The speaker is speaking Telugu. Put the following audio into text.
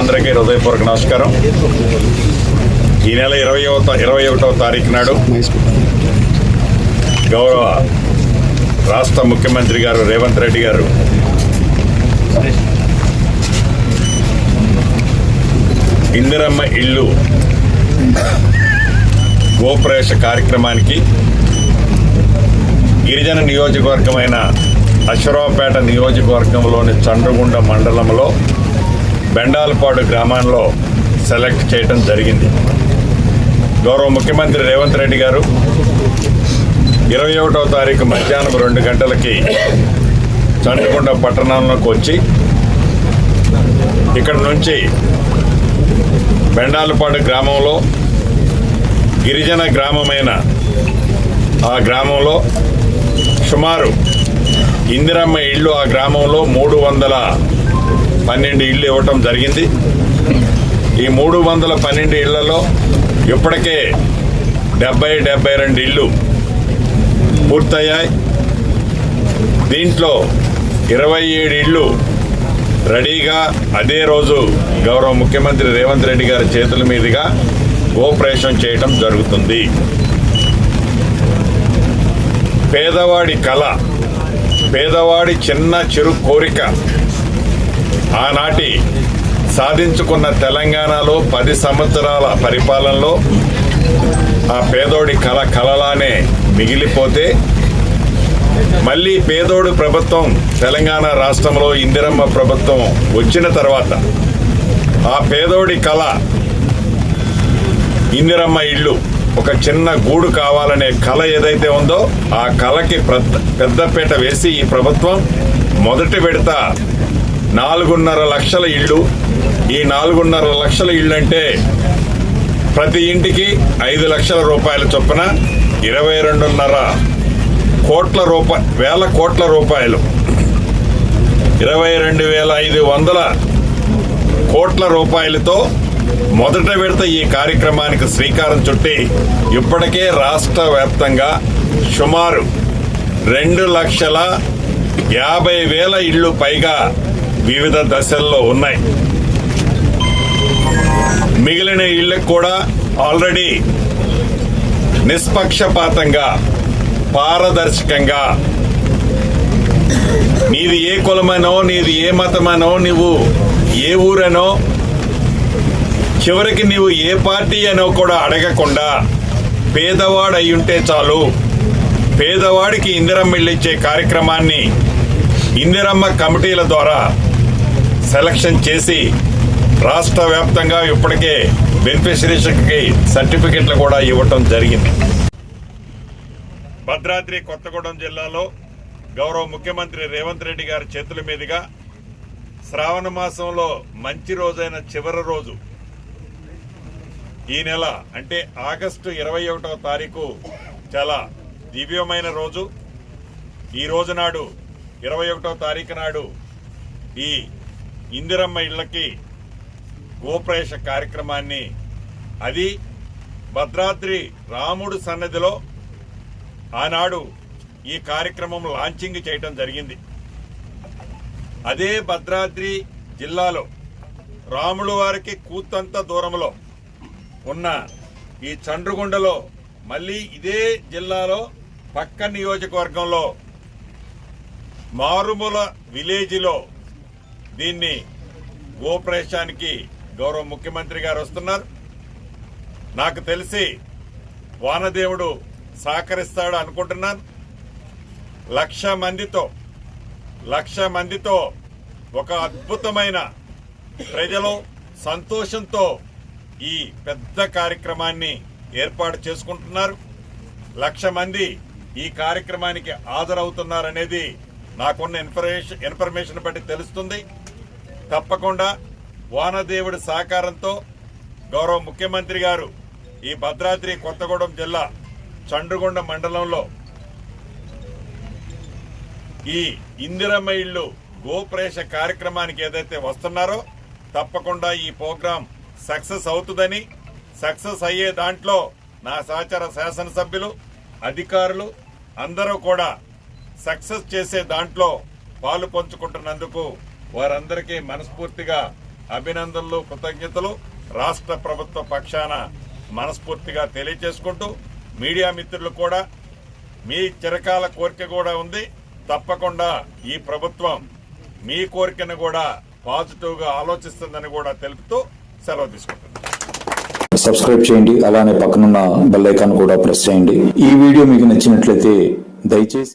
అందరికీ హృదయపూర్వక నమస్కారం. ఈ నెల ఇరవై ఇరవై ఒకటవ తారీఖు నాడు గౌరవ రాష్ట్ర ముఖ్యమంత్రి గారు రేవంత్ రెడ్డి గారు ఇందిరమ్మ ఇల్లు గోప్రవేశ కార్యక్రమానికి గిరిజన నియోజకవర్గమైన అశ్వరావుపేట నియోజకవర్గంలోని చండ్రగుండ మండలంలో బెండాలపాడు గ్రామంలో సెలెక్ట్ చేయడం జరిగింది. గౌరవ ముఖ్యమంత్రి రేవంత్ రెడ్డి గారు ఇరవై ఒకటవ తారీఖు మధ్యాహ్నం రెండు గంటలకి చండ్రగుండ పట్టణంలోకి వచ్చి ఇక్కడ నుంచి బెండాలపాడు గ్రామంలో గిరిజన గ్రామమైన ఆ గ్రామంలో సుమారు ఇందిరమ్మ ఇళ్ళు ఆ గ్రామంలో మూడు వందల పన్నెండు ఇళ్ళు ఇవ్వటం జరిగింది. ఈ మూడు వందల పన్నెండు ఇళ్ళలో ఇప్పటికే డెబ్బై డెబ్బై రెండు ఇళ్ళు పూర్తయ్యాయి. దీంట్లో ఇరవై ఏడు ఇళ్ళు రెడీగా అదే రోజు గౌరవ ముఖ్యమంత్రి రేవంత్ రెడ్డి గారి చేతుల మీదుగా గోప్రవేశం చేయటం జరుగుతుంది. పేదవాడి కళ పేదవాడి చిన్న చిరు కోరిక ఆనాటి సాధించుకున్న తెలంగాణలో పది సంవత్సరాల పరిపాలనలో ఆ పేదోడి కళ కలలానే మిగిలిపోతే మళ్ళీ పేదోడు ప్రభుత్వం తెలంగాణ రాష్ట్రంలో ఇందిరమ్మ ప్రభుత్వం వచ్చిన తర్వాత ఆ పేదోడి కళ ఇందిరమ్మ ఇళ్ళు ఒక చిన్న గూడు కావాలనే కళ ఏదైతే ఉందో ఆ కళకి పెద్ద వేసి ఈ ప్రభుత్వం మొదటి విడత నాలుగున్నర లక్షల ఇళ్ళు. ఈ నాలుగున్నర లక్షల ఇళ్ళు అంటే ప్రతి ఇంటికి ఐదు లక్షల రూపాయల చొప్పున ఇరవై రెండున్నర కోట్ల రూపాయ వేల కోట్ల రూపాయలు. ఇరవై రెండు వేల ఐదు వందల కోట్ల రూపాయలతో మొదట విడత ఈ కార్యక్రమానికి శ్రీకారం చుట్టి ఇప్పటికే రాష్ట్ర వ్యాప్తంగా సుమారు రెండు లక్షల యాభై వేల ఇళ్ళు పైగా వివిధ దశల్లో ఉన్నాయి. మిగిలిన ఇళ్ళకు కూడా ఆల్రెడీ నిష్పక్షపాతంగా పారదర్శకంగా నీది ఏ కులమనో నీది ఏ మతమనో నువ్వు ఏ ఊరనో చివరికి నీవు ఏ పార్టీ అనో కూడా అడగకుండా పేదవాడు అయ్యుంటే చాలు. పేదవాడికి ఇందిరమ్మ ఇల్లు ఇచ్చే కార్యక్రమాన్ని ఇందిరమ్మ కమిటీల ద్వారా సెలక్షన్ చేసి రాష్ట్ర వ్యాప్తంగా ఇప్పటికే బెనిఫిషరీస్కి సర్టిఫికెట్లు కూడా ఇవ్వటం జరిగింది. భద్రాద్రి కొత్తగూడెం జిల్లాలో గౌరవ ముఖ్యమంత్రి రేవంత్ రెడ్డి గారి చేతుల మీదుగా శ్రావణ మాసంలో మంచి రోజైన చివరి రోజు. ఈ నెల అంటే ఆగస్టు ఇరవై ఒకటవ తారీఖు చాలా దివ్యమైన రోజు. ఈ రోజు నాడు ఇరవై ఒకటవ తారీఖు నాడు ఈ ఇందిరమ్మ ఇళ్ళకి గోప్రవేశ కార్యక్రమాన్ని అది భద్రాద్రి రాముడు సన్నదిలో ఆనాడు ఈ కార్యక్రమం లాంచింగ్ చేయటం జరిగింది. అదే భద్రాద్రి జిల్లాలో రాముడు వారికి కూతంత దూరంలో ఉన్న ఈ చండ్రుగుండలో మళ్ళీ ఇదే జిల్లాలో పక్క నియోజకవర్గంలో మారుమూల విలేజ్లో దీన్ని గోప్రవేశానికి గౌరవ ముఖ్యమంత్రి గారు వస్తున్నారు. నాకు తెలిసి వానదేవుడు సహకరిస్తాడు అనుకుంటున్నాను. లక్ష మందితో లక్ష మందితో ఒక అద్భుతమైన ప్రజలు సంతోషంతో ఈ పెద్ద కార్యక్రమాన్ని ఏర్పాటు చేసుకుంటున్నారు. లక్ష మంది ఈ కార్యక్రమానికి హాజరవుతున్నారనేది నాకున్న ఇన్ఫర్మేషన్ ఇన్ఫర్మేషన్ బట్టి తెలుస్తుంది. తప్పకుండా వానదేవుడి సహకారంతో గౌరవ ముఖ్యమంత్రి గారు ఈ భద్రాద్రి కొత్తగూడెం జిల్లా చండ్రుగొండ మండలంలో ఈ ఇందిరమ్మ ఇళ్ళు గోప్రేష కార్యక్రమానికి ఏదైతే వస్తున్నారో తప్పకుండా ఈ ప్రోగ్రాం సక్సెస్ అవుతుందని సక్సెస్ అయ్యే దాంట్లో నా సహచర శాసనసభ్యులు అధికారులు అందరూ కూడా సక్సెస్ చేసే దాంట్లో పాలు పంచుకుంటున్నందుకు వారందరికీ మనస్ఫూర్తిగా అభినందనలు కృతజ్ఞతలు. రాష్ట్ర ప్రభుత్వ పక్షాన మనస్ఫూర్తిగా తెలియజేసుకుంటూ మీడియా మిత్రులు కూడా మీ చిరకాల కోరిక కూడా ఉంది. తప్పకుండా ఈ ప్రభుత్వం మీ కోరికను కూడా పాజిటివ్గా ఆలోచిస్తుందని కూడా తెలుపుతూ సెలవు తీసుకుంటున్నాను సబ్స్క్రైబ్ చేయండి అలానే పక్కనున్న బెల్ ఐకాన్ కూడా ప్రెస్ చేయండి. ఈ వీడియో మీకు నచ్చినట్లయితే దయచేసి